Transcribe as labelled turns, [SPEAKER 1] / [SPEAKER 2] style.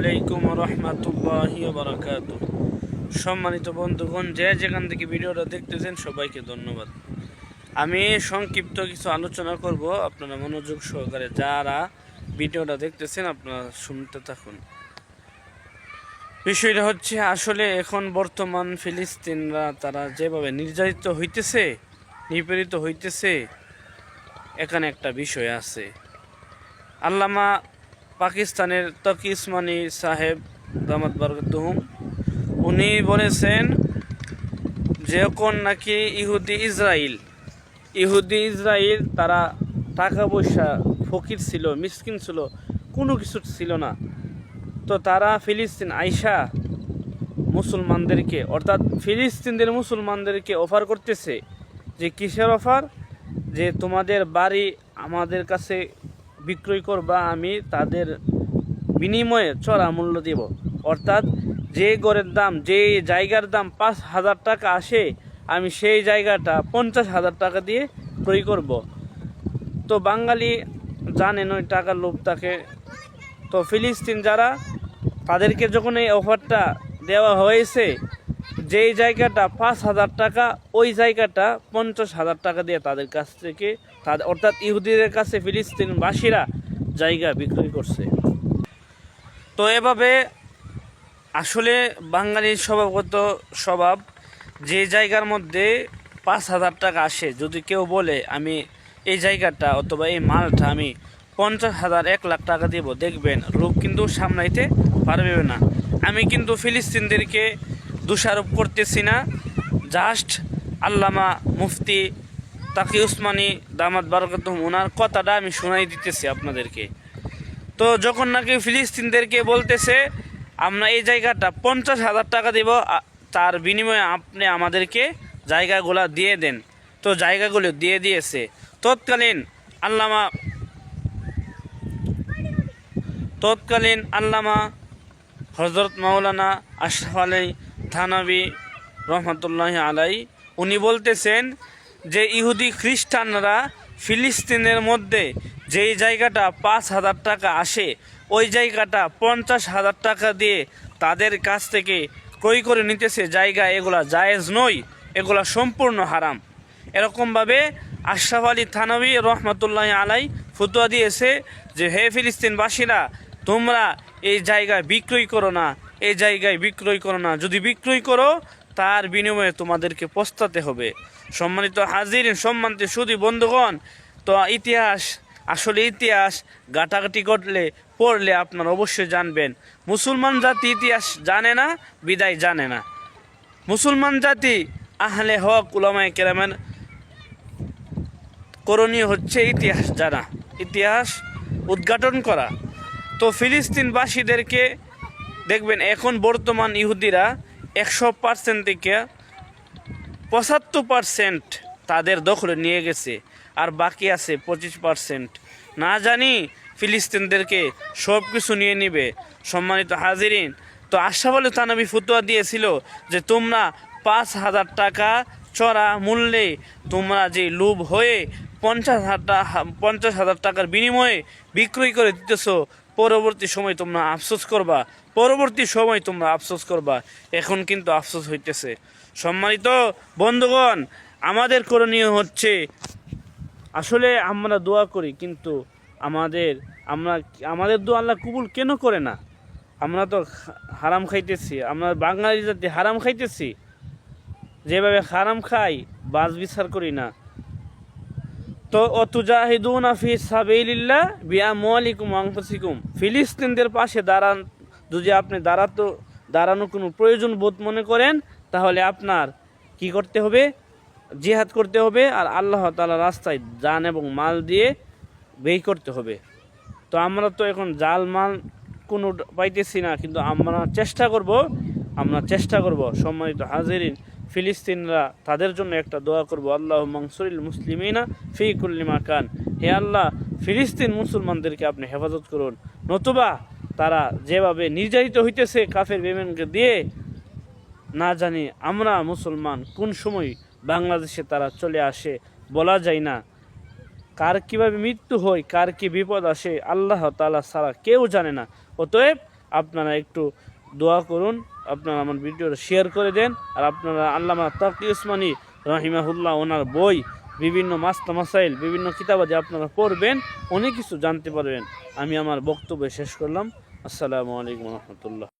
[SPEAKER 1] আলাইকুম রহমতুল্লাহ বারাকাত সম্মানিত বন্ধুগণ, যে যেখান থেকে ভিডিওটা দেখতেছেন, সবাইকে ধন্যবাদ। আমি সংক্ষিপ্ত কিছু আলোচনা করব। আপনারা মনোযোগ সহকারে যারা ভিডিওটা দেখতেছেন, আপনারা শুনতে থাকুন। বিষয়টা হচ্ছে, আসলে এখন বর্তমান ফিলিস্তিনরা, তারা যেভাবে নির্যাতিত হইতেছে, নিপীড়িত হইতেছে, এখানে একটা বিষয় আছে। আল্লামা পাকিস্তানের তকি ইসমানি সাহেব দামাত বরকতুহুম, উনি বলেছেন যখন নাকি ইহুদি ইসরায়েল ইহুদি ইসরায়েল তারা টাকা পয়সা, ফকির ছিল, মিসকিন ছিল, কোনো কিছু ছিল না। তো তারা ফিলিস্তিন আইসা মুসলমানদেরকে, অর্থাৎ ফিলিস্তিনদের মুসলমানদেরকে অফার করতেছে। যে কিসের অফার যে তোমাদের বাড়ি আমাদের কাছে বিক্রয় করবা, আমি তাদের বিনিময়ে চড়া মূল্য দেব। অর্থাৎ যে গড়ের দাম, যে জায়গার দাম পাঁচ হাজার টাকা আসে, আমি সেই জায়গাটা পঞ্চাশ হাজার টাকা দিয়ে ক্রয় করব। তো বাঙালি জানেন ওই টাকার লোভ তাকে। তো ফিলিস্তিন যারা, তাদেরকে যখন এই অফারটা দেওয়া হয়েছে যেই জায়গাটা পাঁচ হাজার টাকা, ওই জায়গাটা পঞ্চাশ হাজার টাকা দিয়ে তাদের কাছ থেকে তাদের অর্থাৎ ইহুদিদের কাছে ফিলিস্তিনবাসীরা জায়গা বিক্রি করছে। তো এভাবে আসলে বাঙালির স্বভাবগত স্বভাব, যে জায়গার মধ্যে পাঁচ হাজার টাকা আসে, যদি কেউ বলে, আমি এই জায়গাটা অথবা এই মালটা আমি পঞ্চাশ হাজার, এক লাখ টাকা দেব, দেখবেন রূপ কিন্তু সামলাইতে পারবে না। আমি কিন্তু ফিলিস্তিনদেরকে দোষারোপ করতেছি না। জাস্ট আল্লামা মুফতি তাকি উসমানী দামাত বারকাত ওনার কথাটা আমি শোনাই দিতেছি আপনাদেরকে। তো যখন নাকি ফিলিস্তিনদেরকে বলতেছে, আমরা এই জায়গাটা পঞ্চাশ হাজার টাকা দেব তার বিনিময়ে আপনি আমাদেরকে জায়গাগুলো দিয়ে দেন। তো জায়গাগুলো দিয়ে দিয়েছে। তৎকালীন আল্লামা তৎকালীন আল্লামা হজরত মাওলানা আশরাফ আলী থানাবি রহমতুল্লাহ আলাই, উনি বলতেছেন যে ইহুদি খ্রিস্টানরা ফিলিস্তিনের মধ্যে যেই জায়গাটা পাঁচ হাজার টাকা আসে, ওই জায়গাটা পঞ্চাশ হাজার টাকা দিয়ে তাদের কাছ থেকে ক্রয় করে নিতেছে, জায়গা এগুলা জায়েজ নয়, এগুলা সম্পূর্ণ হারাম। এরকমভাবে আশরাফ আলী থানবী রহমতুল্লাহ আলাই ফতুয়া দিয়েছে যে, হে ফিলিস্তিনবাসীরা, তোমরা এই জায়গায় বিক্রয় করো না এই জায়গায় বিক্রয় করো না। যদি বিক্রয় করো, তার বিনিময়ে তোমাদেরকে পস্তাতে হবে। সম্মানিত হাজির সম্মানিত সুদী বন্ধুগণ, তো ইতিহাস, আসলে ইতিহাস গাটাগাটি করলে পড়লে আপনার অবশ্যই জানবেন। মুসলমান জাতি ইতিহাস জানে না, বিদায় জানে না। মুসলমান জাতি, আহলে হক, উলামায়ে কেরামের করণীয় হচ্ছে ইতিহাস জানা। ইতিহাস উদ্ঘাটন করা। তো ফিলিস্তিনবাসীদেরকে দেখবেন এখন বর্তমান ইহুদিরা একশো পার্সেন্ট থেকে পঁচাত্তর পার্সেন্ট তাদের দখলে নিয়ে গেছে, আর বাকি আছে পঁচিশ পার্সেন্ট না জানি ফিলিস্তিনদেরকে সব কিছু নিয়ে নিবে। সম্মানিত হাজিরিন, তো আশরাফ থানবী ফতুয়া দিয়েছিল যে তোমরা পাঁচ হাজার টাকা চড়া মূল্যে তোমরা যে লোভ হয়ে পঞ্চাশ হাজার পঞ্চাশ হাজার টাকার বিনিময়ে বিক্রয় করে দিতেছো পরবর্তী সময় তোমরা আফসোস করবা, পরবর্তী সময় তোমরা আফসোস করবা। এখন কিন্তু আফসোস হইতেছে। সম্মানিত বন্ধুগণ, আমাদের করণীয় হচ্ছে, আসলে আমরা দোয়া করি, কিন্তু আমাদের, আমরা আমাদের দোয়া আল্লাহ কবুল কেন করে না? আমরা তো হারাম খাইতেছি, আমরা বাঙালি জাতি হারাম খাইতেছি। যেভাবে হারাম খাই, বাস বিচার করি না। তো অতুজাহিদুন ফি সাবিলিল্লাহ বিয়া মালিকুম আনফুসিকুম ফিলিস্তিনদের পাশে দাঁড়ান, যদি আপনি দাঁড়াতো দাঁড়ানো কোনো প্রয়োজন বোধ মনে করেন, তাহলে আপনার কি করতে হবে? জিহাদ করতে হবে আর আল্লাহ তাআলা রাস্তায় যান এবং মাল দিয়ে ব্যয় করতে হবে। তো আমরা তো এখন জাল মাল কোনো পাইতেছি না, কিন্তু আমরা চেষ্টা করব, আমরা চেষ্টা করব সম্মানিত হাজিরিন ফিলিস্তিনরা তাদের জন্য একটা দোয়া করব, আল্লাহ মংসুরিল মুসলিমিনা ফি কুল্লি মাকান। হে আল্লাহ, ফিলিস্তিন মুসলমানদেরকে আপনি হেফাজত করুন। নতুবা তারা যেভাবে নির্যাতিত হইতেছে কাফের বেমেনকে দিয়ে, না জানি আমরা মুসলমান কোন সময় বাংলাদেশে তারা চলে আসে, বলা যায় না। কার কীভাবে মৃত্যু হয়, কার কি বিপদ আসে, আল্লাহ তালা ছাড়া কেউ জানে না। অতএব আপনারা একটু দোয়া করুন, আপনারা আমার ভিডিওটা শেয়ার করে দেন, আর আপনারা আল্লামা তাকি উসমানী রহিমাহুল্লাহ ওনার বই, বিভিন্ন মাস্তা মাসাইল, বিভিন্ন কিতাবাদি আপনারা পড়বেন অনেক কিছু জানতে পারবেন। আমি আমার বক্তব্য শেষ করলাম। আসসালামু আলাইকুম রহমতুল্লাহ।